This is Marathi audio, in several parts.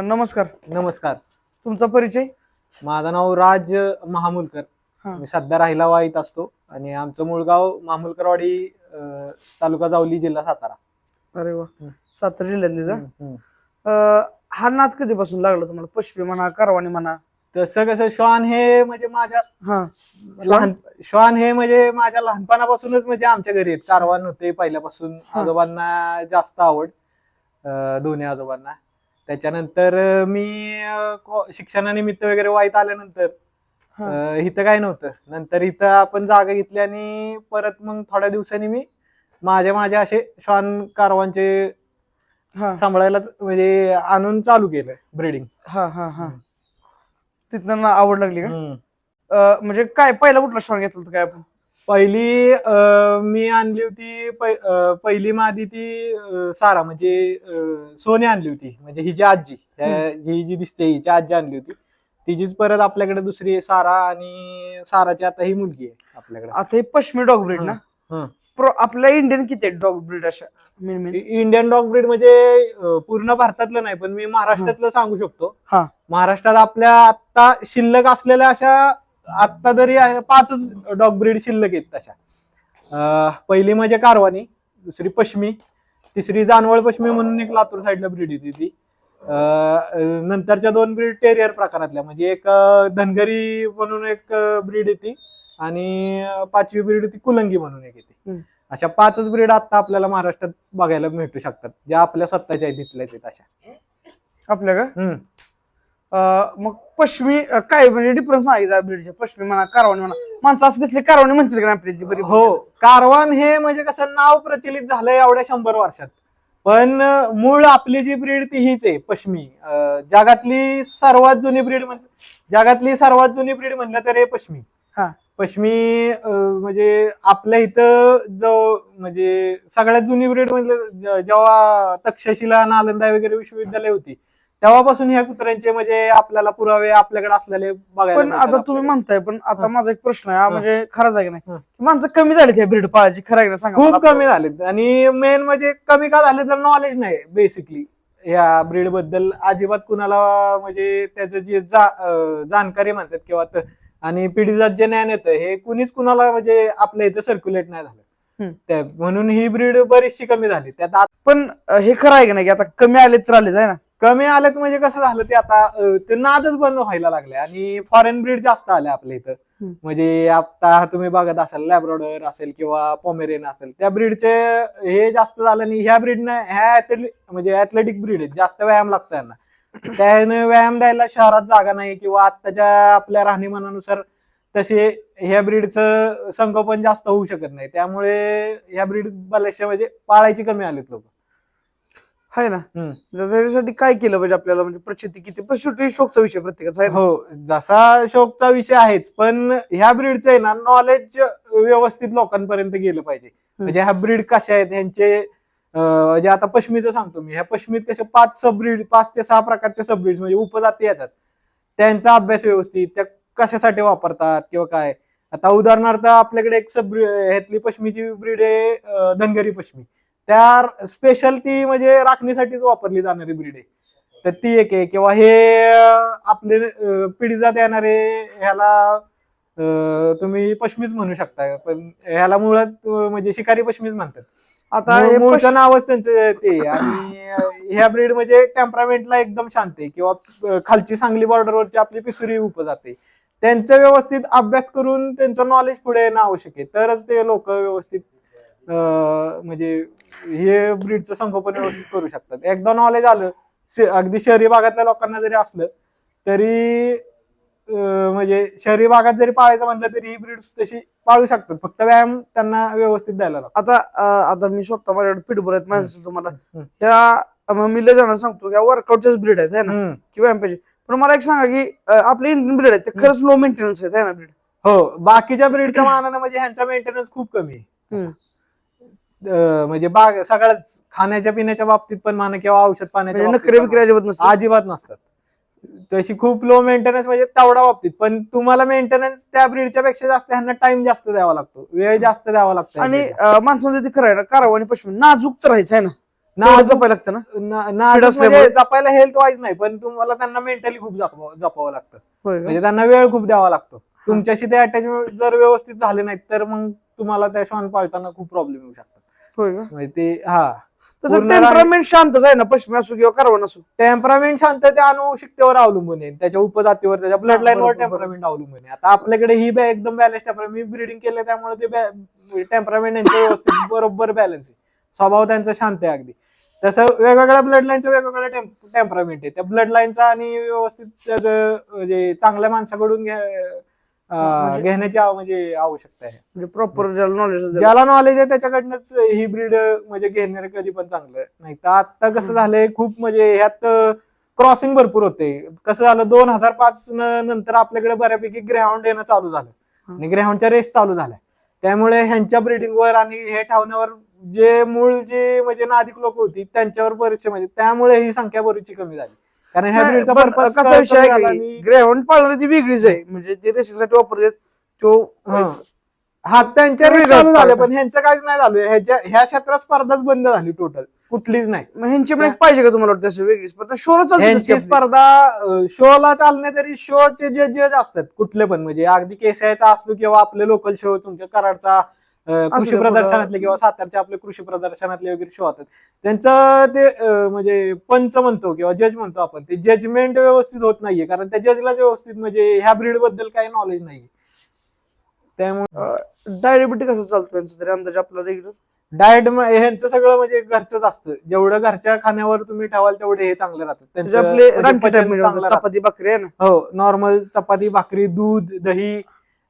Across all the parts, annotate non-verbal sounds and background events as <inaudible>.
नमस्कार. नमस्कार. तुमचा परिचय? माझं नाव राज महामुलकर. हा. मी सध्या राहिला वाईत असतो आणि आमचं मूळ गाव महामुलकरवाडी अं, तालुका जावली जिल्हा सातारा. अरे वा. हम्म. सातारा जिल्ह्यातले हम्म. अं, हा नाद कधीपासून लागला तुम्हाला? पश्चिमी म्हणा कारवानी म्हणा? तसं कसं श्वान हे म्हणजे माझ्या हा. लहान श्वान हे म्हणजे माझ्या लहानपणापासूनच म्हणजे आमच्या घरी आहेत. कारवान होते पहिल्यापासून. हा. आजोबांना जास्त आवड अं, दोन्ही आजोबांना. त्याच्यानंतर मी को- शिक्षणानिमित्त वगैरे वाईत आल्यानंतर हा. अं, इथं काय नव्हतं. नंतर इथं आपण जागा घेतली आणि परत मग थोड्या दिवसांनी मी माझ्या माझ्या असे श्वान कारवांचे हा. सांभाळायला म्हणजे आणून चालू केलं ब्रिडिंग हा हा हा. तिथनं ना आवड लागली का. अं, म्हणजे काय पहिला कुठला शॉट घेतला होता काय आपण? पहिली मी आणली होती पहिली मादी ती सारा म्हणजे सोने आणली होती म्हणजे हिची आजी ही जी दिसते हिची आजी आणली होती. तिचीच परत आपल्याकडे दुसरी सारा आणि साराची आता ही मुलगी आहे आपल्याकडे. आता हे पश्चिमी डॉग ब्रीड ना? हं. प्रो आपल्या इंडियन किती डॉग ब्रीड अशा इंडियन डॉग ब्रीड म्हणजे अं, पूर्ण भारतातलं नाही पण मी महाराष्ट्रातलं सांगू शकतो. हा. महाराष्ट्रात आपल्या आता शिल्लक असलेल्या अशा आता तरी पाचच डॉग ब्रीड शिल्लक आहेत तशा. अं, पहिली म्हणजे कारवानी दुसरी पश्मी तिसरी जानवळ पश्मी म्हणून एक लातूर साईडला ब्रीड येते ती. अं, नंतरच्या दोन ब्रीड टेरियर प्रकारातल्या म्हणजे एक धनगरी म्हणून एक ब्रीड येते आणि पाचवी ब्रीड ती कुलंगी म्हणून एक येते. अशा पाचच ब्रीड आता आपल्याला महाराष्ट्रात बघायला भेटू शकतात ज्या आपल्या स्वतःच्या आहेत तिथल्याच आहेत अशा आपल्या का? मग पश्चिमी काय म्हणजे डिफरन्स सांगायचा ब्रीडचे. पश्चिमी म्हणा कारवानी म्हणा. माणसं असं दिसले कारवानी म्हणतात का आपल्याची बरी हो. कारवान हे म्हणजे कसं नाव प्रचलित झालंय एवढ्या शंभर वर्षात. पण मूळ आपली जी ब्रीड ती हीच आहे पश्मी जगातली सर्वात जुनी ब्रीड म्हण जगातली सर्वात जुनी ब्रीड म्हणलं तर हे पश्मी हा. पश्मी म्हणजे आपल्या इथं जो म्हणजे सगळ्यात जुनी ब्रीड म्हणजे ज- जेव्हा तक्षशिला नालंदा वगैरे विश्वविद्यालय होती तेव्हापासून ह्या कुत्र्यांचे म्हणजे आपल्याला पुरावे आपल्याकडे असलेले बघायला पण मिळतात आता तुम्ही आपल्याकडे. म्हणताय पण आता. माझा एक प्रश्न आहे हा. म्हणजे खरंच आहे की हा. नाही माणसं कमी झाली त्या ब्रीड पाळायची खरं आहे की नाही सांगा खूप मला. कमी झालेत आणि मेन म्हणजे कमी का झाले तर नॉलेज नाही बेसिकली या ब्रीडबद्दल अजिबात कुणाला म्हणजे त्याचं जे जा- अं, जाणकारी म्हणतात किंवा त- आणि पिढीजात जे ज्ञान येतं हे कुणीच कुणाला म्हणजे आपल्या इथं सर्क्युलेट नाही झालं. त्या- म्हणून ही ब्रीड बरीचशी कमी झाली त्यात आत- पण अं, हे खरं आहे की नाही की आता कमी आले तर आले आहे ना कमी आलेत म्हणजे कसं झालं ते आता ते नादच बंद व्हायला लागले आणि फॉरेन ब्रीड जास्त आल्या आपल्या इथं. म्हणजे आता तुम्ही बघत असाल लॅब्रोडर असेल किंवा पॉमेरियन असेल त्या ब्रीडचे हे जास्त झालं आणि ह्या ब्रीडनं ह्या म्हणजे ऍथलेटिक ब्रीड आहेत जास्त व्यायाम लागतो यांना <coughs> त्याने व्यायाम द्यायला शहरात जागा नाही किंवा आत्ताच्या आपल्या राहणीमानानुसार तसे ह्या ब्रीडचं संगोपन जास्त होऊ शकत नाही. त्यामुळे ह्या ब्रीड बऱ्याचशा म्हणजे पाळायची कमी आलेत लोक. आहे ना? हम्म. त्याच्यासाठी काय केलं पाहिजे आपल्याला? म्हणजे प्रचिती किती? पण शेवटी शोकचा विषय प्रत्येकाचा आहे ना. हो जसा शोकचा विषय आहेच पण ह्या ब्रीडचं आहे ना नॉलेज व्यवस्थित लोकांपर्यंत गेलं पाहिजे. म्हणजे ह्या ब्रीड कशा आहेत ह्यांचे अं, म्हणजे आता पश्मीचं सांगतो मी. ह्या पश्मीत कसे पाच सब ब्रीड पाच ते सहा प्रकारचे सब ब्रीड म्हणजे उपजाती येतात. त्यांचा अभ्यास व्यवस्थित त्या कशासाठी वापरतात किंवा काय? आता उदाहरणार्थ आपल्याकडे एक सब ह्यातली पश्मीची ब्रीड आहे अं, धनगरी पश्मी. त्या स्पेशल ती म्हणजे राखणीसाठीच वापरली जाणारी ब्रीड आहे. तर ती एक आहे. किंवा हे आपले पिढीजात येणारे ह्याला तुम्ही पश्मीच म्हणू शकता. पण ह्याला मुळात म्हणजे शिकारी पश्मीच म्हणतात. आता मूळ- हे मूळचं नावच त्यांचं ते. आणि ह्या ब्रीड म्हणजे टेम्परामेंटला एकदम शांत आहे. किंवा खालची सांगली बॉर्डरवरची आपली पिसुरी उपजाते त्यांचं व्यवस्थित अभ्यास करून त्यांचं नॉलेज पुढे येणं आवश्यक आहे. तरच ते लोक व्यवस्थित म्हणजे हे ब्रीडचं संगोपन व्यवस्थित करू शकतात. एकदा नॉलेज आलं अगदी शहरी भागातल्या लोकांना जरी असलं तरी म्हणजे शहरी भागात जरी पाळायचं म्हणलं तरी ही ब्रीड तशी पाळू शकतात. फक्त व्यायाम त्यांना व्यवस्थित द्यायला लागतो. आता आता मी स्वतः माझ्याकडे पिटबोल आहेत माणसं तुम्हाला. ह्या मी जणांना सांगतो ह्या वर्कआउटच्याच ब्रीड आहेत है ना. किंवा पाहिजे. पण मला एक सांगा की आपले इंडियन ब्रीड आहेत ते खरंच लो मेंटेनन्स आहेत है ना ब्रीड हो बाकीच्या ब्रीडच्या मानाने म्हणजे ह्यांचा मेंटेनन्स खूप कमी आहे. म्हणजे बाग सगळ्याच खाण्याच्या पिण्याच्या बाबतीत पण म्हणा किंवा औषध पाण्याच्या म्हणजे बाबतीत अजिबात नसते अजिबात नसतात. तशी खूप लो मेंटेनन्स म्हणजे तेवढा बाबतीत. पण तुम्हाला मेंटेनन्स त्या ब्रीडच्या पेक्षा जास्त ह्यांना टाइम जास्त द्यावा लागतो. वेळ जास्त द्यावा लागतो आणि ह्यांच्याकडे. अं, माणसामध्ये ते खरं आहे ना कारवा आणि पश्चिम नाजूक तर राहायचं आहे ना? नाजूक जपायला लागतं ना? ना- नाजूक असल्यामुळे? म्हणजे जपायला हेल्थ वाईज नाही पण तुम्हाला त्यांना मेंटली खूप जपावं जपावं लागतं. होय का? म्हणजे त्यांना वेळ खूप द्यावा लागतो. तुमच्याशी ते अटॅचमेंट जर व्यवस्थित झाले नाहीत तर मग तुम्हाला त्या श्वान पाळताना खूप प्रॉब्लेम येऊ शकतात. होय का? म्हणजे ते हा. तसं पूर्ण रांग- टेम्परामेंट शांतच आहे ना पश्चिमी असो किंवा कारवण असो. टेम्परामेंट शांतते अनुवंशिकतेवर अवलंबून आहे. त्याच्या उपजातीवर त्याच्या ब्लड लाईन वर बरोबर, टेम्परामेंट अवलंबून आहे. आता आपल्याकडे ही बॅ- एकदम बॅलन्स टेम्परामेंट मी ब्रिडिंग केलं त्यामुळे ते टेम्परामेंट यांचं व्यवस्थित <coughs> बरोबर बॅलन्स आहे. स्वभाव त्यांचा शांत आहे अगदी. तसं वेगवेगळ्या ब्लड लाईनचं वेगवेगळं टेम्परामेंट आहे. त्या ब्लड लाईनचा आणि व्यवस्थित त्याचं म्हणजे चांगल्या माणसाकडून घ्या- अं, म्हणजे- घेण्याची आव- म्हणजे आवश्यकता आहे. म्हणजे प्रॉपर ज्याला नॉलेज ज्याला नॉलेज आहे त्याच्याकडनंच ही ब्रीड म्हणजे घेणार कधी पण चांगलं. नाही तर आता कसं हम्म. झालंय खूप म्हणजे ह्यात क्रॉसिंग भरपूर होते. कसं झालं दोन हजार पाच नंतर आपल्याकडे बऱ्यापैकी ग्रेहाउंड येणं चालू झालं. आणि ग्रेहाउंडच्या रेस चालू झाल्या. त्यामुळे ह्यांच्या ब्रिडिंगवर आणि हे ठेवण्यावर जे मूळ जे म्हणजे नादिक लोक होती त्यांच्यावर बरेचसे म्हणजे त्यामुळे ही संख्या बरीचशी कमी झाली. कारण ह्या ब्रीडचा पर्पज कसा विषय आहे की ग्रेहॉन्ड ती वेगळीच आहे. म्हणजे ते देशासाठी वापरतात तो हा. त्यांच्या चालू झाले. पण ह्यांचं काहीच नाही झालं. ह्याच्या ह्या क्षेत्रात स्पर्धाच बंद झाली टोटल कुठलीच नाही. मग ह्यांची पण पाहिजे का तुम्हाला वाटतं वेगळी स्पर्धा? शोला स्पर्धा शोला चालणे तरी शोचे जे जज असतात कुठले पण. म्हणजे अगदी केसायचा असलो किंवा आपले लोकल शो तुमच्या कराडचा कृषी प्रदर्शनातले किंवा सातारचे आपले कृषी प्रदर्शनातले वगैरे शो होतात. त्यांचं ते म्हणजे पंच म्हणतो किंवा जज म्हणतो आपण ते जजमेंट व्यवस्थित होत नाहीये. कारण त्या जजला व्यवस्थित म्हणजे ह्या ब्रीडबद्दल काही नॉलेज नाहीये. त्यामुळे डायबिटी कसं चालतं यांचं तरी अंदाज आपला रेग्युलर डाएट ह्यांचं सगळं म्हणजे घरचंच असतं. जेवढं घरच्या खाण्यावर तुम्ही ठेवाल तेवढे हे चांगले राहतात म्हणजे त्यांचं आपले म्हणजे. चपाती भाकरी आहे ना? हो नॉर्मल चपाती भाकरी दूध दही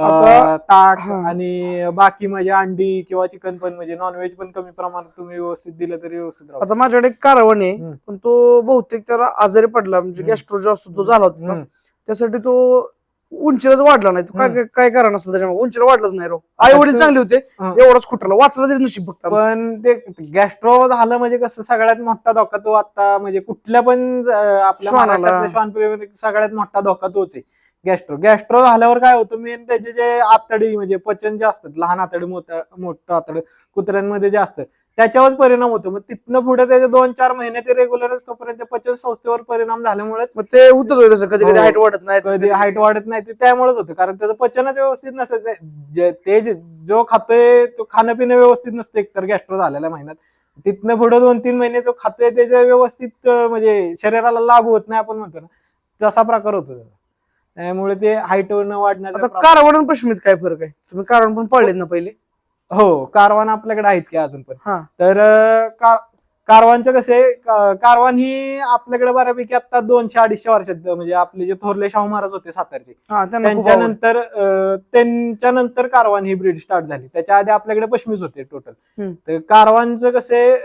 आता- ताक हा. आणि बाकी म्हणजे अंडी किंवा चिकन पण म्हणजे नॉनव्हेज पण कमी प्रमाणात तुम्ही व्यवस्थित दिलं तरी व्यवस्थित राहतं. आता माझ्याकडे एक कारवण आहे. पण तो बहुतेक त्याला आजारी पडला म्हणजे हम्म. गॅस्ट्रो जो असतो तो झाला होता. हम्म. त्यासाठी तो उंचीलाच वाढला नाही तो काय. काय कारण असेल त्याच्यामुळे उंचीला वाढलाच नाही राव आई वडील चांगले होते हा. एवढाच खुटला वाचला तेच नशीब फक्त आमचं. पण ते गॅस्ट्रो झालं म्हणजे कसं सगळ्यात मोठा धोका तो आता म्हणजे कुठल्या पण अं, आपल्या श्वानाला. महाराष्ट्रातल्या श्वानप्रेमीमध्ये सगळ्यात मोठा धोका तोच आहे गॅस्ट्रो गॅस्ट्रो झाल्यावर काय होतं मेन त्याचे जे आतडी म्हणजे पचन जे असतात लहान आतडी मोठं मोठं आतड कुत्र्यांमध्ये जे असतं त्याच्यावरच परिणाम होतो. मग तिथनं पुढे त्याचे दोन चार महिने ते रेग्युलरच तोपर्यंत पचन संस्थेवर परिणाम झाल्यामुळेच मग ते होतच होय तसं कधी कधी हो. हाईट वाढत नाही कधी हाईट वाढत नाही ते त्यामुळेच होतं. कारण त्याचं पचनच व्यवस्थित नसतं. ते- जे- ते खातोय तो खाणं पिणं व्यवस्थित नसतं एकतर गॅस्ट्रो झालेल्या महिन्यात. तिथनं पुढे दोन तीन महिने जो खातोय त्याच्या व्यवस्थित म्हणजे शरीराला लाभ होत नाही आपण म्हणतो ना. तसा प्रकार होतो त्याचा. त्यामुळे ते हाईट न वाढण्याचा आता प्रमाण- कारवण आणि पश्चिमीत काय फरक आहे? तुम्ही कारवण पण पाळलेत ना पहिले? हो कारवान आपल्याकडे आहेच की अजून पण. हा. तर अं, का- कारवानचं कसं आहे का- कारवान ही आपल्याकडे बऱ्यापैकी आता दोनशे अडीचशे वर्षात म्हणजे आपले जे थोरले शाहू महाराज होते सातारचे हा त्यांना खूप आवड. त्यांच्यानंतर अं, त्यांच्यानंतर कारवान ही ब्रीड स्टार्ट झाली. त्याच्या आधी आपल्याकडे पश्मीच होते टोटल हम्म. तर कारवानचं कसे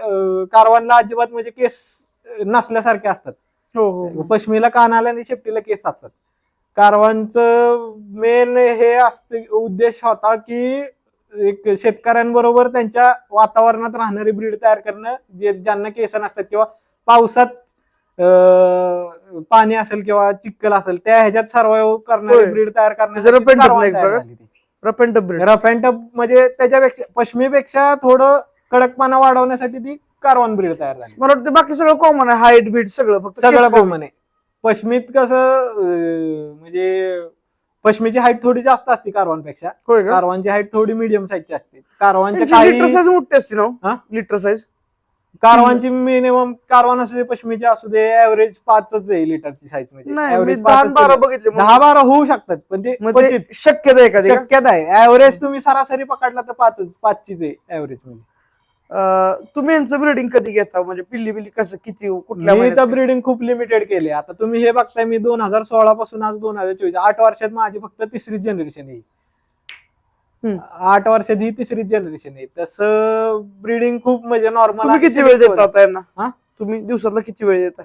कारवानला अजिबात म्हणजे केस अं, नसल्यासारखे असतात. हो हो हो. पश्मीला कानाला आणि शेपटीला केस असतात. कारवांचं मेन हे असते उद्देश होता की एक शेतकऱ्यांबरोबर त्यांच्या वातावरणात राहणारी ब्रीड तयार करणं जे ज्यांना केस नसतात किंवा पावसात पाणी असेल किंवा चिखल असेल त्या ह्याच्यात सर्वाइव्ह करणारी. ब्रीड तयार ती. रफ अँड रफ अँड म्हणजे त्याच्यापेक्षा पश्मीपेक्षा थोडं कडकपणा वाढवण्यासाठी ती कारवान ब्रीड तयार झाली मला वाटतं बाकी सगळं कॉमन आहे हाईट बीट सगळं फक्त सगळं. कॉमन आहे पश्मीत कसं अं, म्हणजे पश्मीची हाईट थोडी जास्त असते कारवांपेक्षा. होय का? कारवांची हाईट थोडी मिडियम साईजची असते. कारवांच्या लिटर काही साईज मोठी असते ना हा? लिटर साईज कारवांची मिनिमम कारवान असू दे पश्मीची असू दे ऍव्हरेज पाचच आहे लिटरची साईज म्हणजे नाही मी average दहा पाचच बारा. बघितले दहा बारा होऊ शकतात पण ते मग ते क्वचित. शक्यता आहे का? शक्यता आहे. ऍव्हरेज तुम्ही सरासरी पकडला तर पाचच पाचचीच आहे ऍव्हरेज म्हणजे तुम्ही यांचं ब्रिडिंग कधी घेता? म्हणजे पिल्ली बिल्ली कसं किती कुठल्या? ब्रीडिंग खूप लिमिटेड केले. आता तुम्ही हे बघताय मी दोन हजार सोळा पासून आज दोन हजार चोवीस आठ वर्षात माझी फक्त तिसरी जनरेशन आहे हम्म. आठ वर्षात ही तिसरी जनरेशन आहे. तसं ब्रीडिंग खूप म्हणजे नॉर्मल किती वेळ देता आता यांना? तुम्ही दिवसातला किती वेळ देता?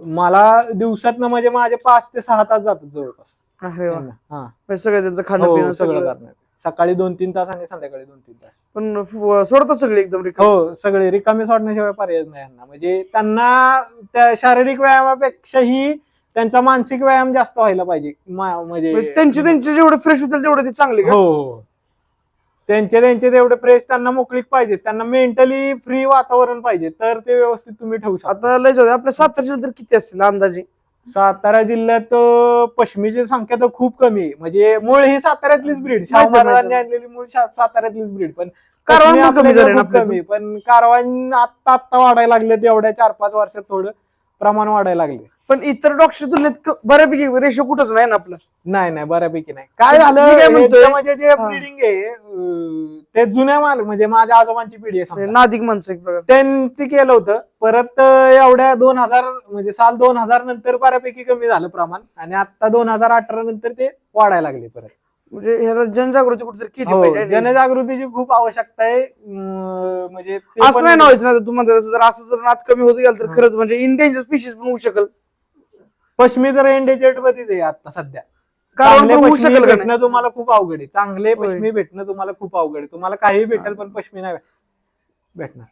मला दिवसात म्हणजे माझे पाच ते सहा तास जातात जवळपास. म्हणजे सगळं त्यांचं खाणं हो, पिणं सगळं सगळं. करणार सकाळी दोन तीन तास आणि संध्याकाळी दोन तीन तास. पण सोडतात सगळे एकदम रिकाम. हो सगळे रिकामी सोडण्याशिवाय पर्याय नाही यांना. म्हणजे त्यांना त्या शारीरिक व्यायामापेक्षाही त्यांचा मानसिक व्यायाम जास्त व्हायला पाहिजे. मा- म्हणजे त्यांचे त्यांचे जेवढे फ्रेश होतील तेवढे ते चांगले का? हो हो. त्यांचे त्यांचे तेवढे फ्रेश त्यांना मोकळीक पाहिजे. त्यांना मेंटली फ्री वातावरण पाहिजे. तर ते व्यवस्थित तुम्ही ठेवू शकता. आता लय जाऊ दे. आपल्या सातारा जिल्ह्यात तर किती असतील अंदाजे? सातारा जिल्ह्यात पश्मीची संख्या तर खूप कमी. आहे म्हणजे मूळ ही साताऱ्यातलीच ब्रीड शाहू महाराजांनी आणलेली मूळ साताऱ्यातलीच ब्रीड पण कारवान कमी. कमी पण कारवान आत्ता आत्ता वाढायला लागले एवढ्या चार पाच वर्षात थोडं प्रमाण वाढायला लागले पण इतर डॉक्टर तुलनेत बऱ्यापैकी रेशो कुठंच नाही ना आपला. नाही नाही बऱ्यापैकी नाही. काय मी झालं? काय म्हणतोय? म्हणजे जे हा. ब्रीडिंग आहे अं, ते जुन्या माल म्हणजे माझ्या आजोबांची पिढी आहे समजा. नादिक माणसं एक प्रकार. त्यांची केलं होतं. परत अं, एवढ्या दोन हजार म्हणजे साल दोन हजार नंतर बऱ्यापैकी कमी झालं प्रमाण. आणि आता दोन हजार अठरा नंतर ते वाढायला लागले परत. म्हणजे ह्याला जनजागृती कुठेतरी केली हो, पाहिजे जनजागृतीची खूप आवश्यकता आहे. अं, म्हणजे ते असं पण- नाही ना व्हायचं ना तू म्हणता तसं जर असं जर नाद कमी होत गेलं तर. खरंच म्हणजे इंडियन स्पीशीज पण होऊ शकेल. पश्मी तर एंडेजेट मध्येच आहे आता सध्या. कारण चांगले पण होऊ पश्मी शकेल का नाही? भेटणं तुम्हाला खूप अवघड आहे. चांगले होय. पश्मी भेटणं तुम्हाला खूप अवघड आहे. तुम्हाला काही भेटेल पण पश्मी नाही भेटणार.